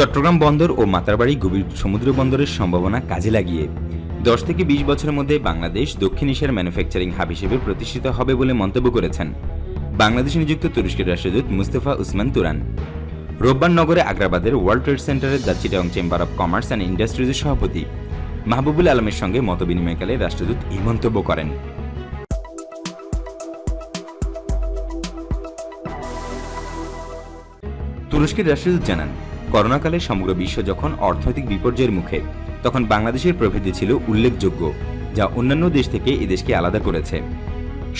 চট্টগ্রাম বন্দর ও মাতারবাড়ি গভীর সমুদ্র বন্দরের সম্ভাবনা কাজে লাগিয়ে দশ থেকে বিশ বছরের মধ্যে বাংলাদেশ দক্ষিণ এশিয়ার ম্যানুফ্যাকচারিং হাব হিসেবে প্রতিষ্ঠিত হবে বলে মন্তব্য করেছেন বাংলাদেশে নিযুক্ত তুরস্কের রাষ্ট্রদূত মুস্তফা উসমান তুরান। রোববার নগরে আগ্রাবাদের ওয়ার্ল্ড ট্রেড সেন্টারের the Chittagong chamber of commerce and ইন্ডাস্ট্রিজের সভাপতি মাহবুবুল আলমের সঙ্গে মতবিনিময়কালে রাষ্ট্রদূত এই মন্তব্য করেন। তুরস্কের রাষ্ট্রদূত জানান করোনাকালে সমগ্র বিশ্ব যখন অর্থনৈতিক বিপর্যয়ের মুখে, তখন বাংলাদেশের প্রবৃদ্ধি ছিল উল্লেখযোগ্য, যা অন্যান্য দেশ থেকে এদেশকে আলাদা করেছে।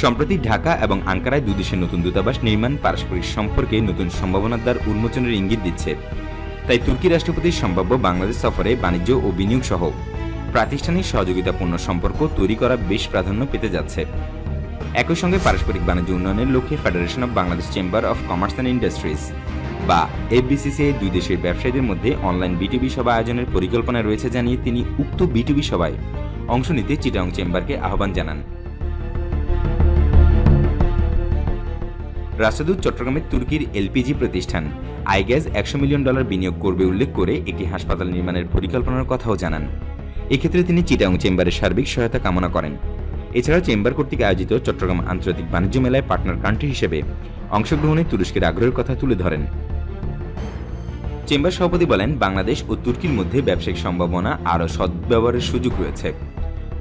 সম্প্রতি ঢাকা এবং আঙ্কারায় দুই দেশের নতুন দূতাবাস নির্মাণ পারস্পরিক সম্পর্কে নতুন সম্ভাবনার দ্বার উন্মোচনের ইঙ্গিত দিচ্ছে। তাই তুর্কি রাষ্ট্রপতির সম্ভাব্য বাংলাদেশ সফরে বাণিজ্য ও বিনিয়োগ সহ প্রাতিষ্ঠানিক সহযোগিতাপূর্ণ সম্পর্ক তৈরি করা বেশ প্রাধান্য পেতে যাচ্ছে। একই সঙ্গে পারস্পরিক বাণিজ্য উন্নয়নের লক্ষ্যে federation of Bangladesh chamber of commerce and industries বা এফবিসিসিআই দুই দেশের ব্যবসায়ীদের মধ্যে অনলাইন বিটিবি সভা আয়োজনের পরিকল্পনা রয়েছে জানিয়ে তিনি উক্ত বিটিবি সভায় অংশ নিতে চিটাং চেম্বারকে আহ্বান জানান। রাষ্ট্রদূত চট্টগ্রামের তুর্কির এলপিজি প্রতিষ্ঠান আইগ্যাস একশো মিলিয়ন ডলার বিনিয়োগ করবে উল্লেখ করে একটি হাসপাতাল নির্মাণের পরিকল্পনার কথাও জানান। এক্ষেত্রে তিনি চিটাং চেম্বারের সার্বিক সহায়তা কামনা করেন। এছাড়া চেম্বার কর্তৃক আয়োজিত চট্টগ্রাম আন্তর্জাতিক বাণিজ্য মেলায় পার্টনার কান্ট্রি হিসেবে অংশগ্রহণে তুরস্কের আগ্রহের কথা তুলে ধরেন। চেম্বার সভাপতি বলেন, বাংলাদেশ ও তুর্কির মধ্যে ব্যবসায়িক সম্ভাবনা আরও সদ্ব্যবহারের সুযোগ রয়েছে।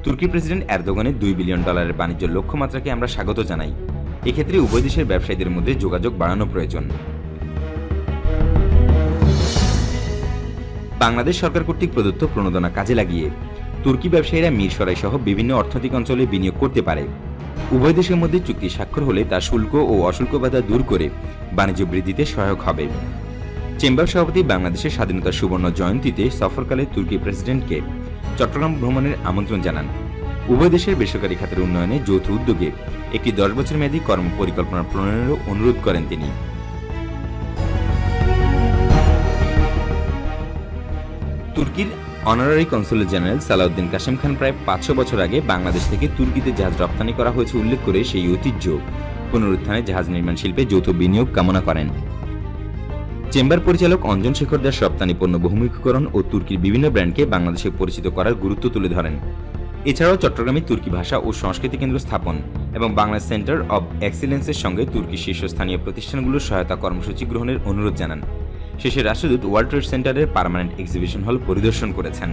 তুর্কি প্রেসিডেন্ট এরদোগানের দুই বিলিয়ন ডলারের বাণিজ্য লক্ষ্যমাত্রাকে আমরা স্বাগত জানাই। এক্ষেত্রে উভয় দেশের ব্যবসায়ীদের মধ্যে যোগাযোগ বাড়ানো প্রয়োজন। বাংলাদেশ সরকার কর্তৃক প্রদত্ত প্রণোদনা কাজে লাগিয়ে তুর্কি ব্যবসায়ীরা মিরসরাই সহ বিভিন্ন অর্থনৈতিক অঞ্চলে বিনিয়োগ করতে পারে। উভয় দেশের মধ্যে চুক্তি স্বাক্ষর হলে তা শুল্ক ও অশুল্ক বাধা দূর করে বাণিজ্য বৃদ্ধিতে সহায়ক হবে। চেম্বার সভাপতি বাংলাদেশের স্বাধীনতা সুবর্ণ জয়ন্তীতে সফরকালে তুর্কি প্রেসিডেন্টকে চট্টগ্রাম ভ্রমণের আমন্ত্রণ জানান। উভয় দেশের বেসরকারি খাতের উন্নয়নে যৌথ উদ্যোগে একটি দশ বছর মেয়াদী কর্ম পরিকল্পনা প্রণয়নেরও অনুরোধ করেন তিনি। তুর্কির honorary consulate general Salauddin Kashem Khan প্রায় পাঁচশো বছর আগে বাংলাদেশ থেকে তুর্কিতে জাহাজ রপ্তানি করা হয়েছে উল্লেখ করে সেই ঐতিহ্য পুনরুত্থানে জাহাজ নির্মাণ শিল্পে যৌথ বিনিয়োগ কামনা করেন। চেম্বার পরিচালক অঞ্জন শেখর দাস রপ্তানি পণ্য বহুমুখীকরণ ও তুর্কির বিভিন্ন ব্র্যান্ডকে বাংলাদেশে পরিচিত করার গুরুত্ব তুলে ধরেন। এছাড়াও চট্টগ্রামে তুর্কি ভাষা ও সংস্কৃতি কেন্দ্র স্থাপন এবং বাংলা সেন্টার অব এক্সিলেন্সের সঙ্গে তুর্কি শীর্ষস্থানীয় প্রতিষ্ঠানগুলোর সহায়তা কর্মসূচি গ্রহণের অনুরোধ জানান। শেষে রাষ্ট্রদূত ওয়ার্ল্ড ট্রেড সেন্টারের পার্মানেন্ট এক্সিবিশন হল পরিদর্শন করেছেন।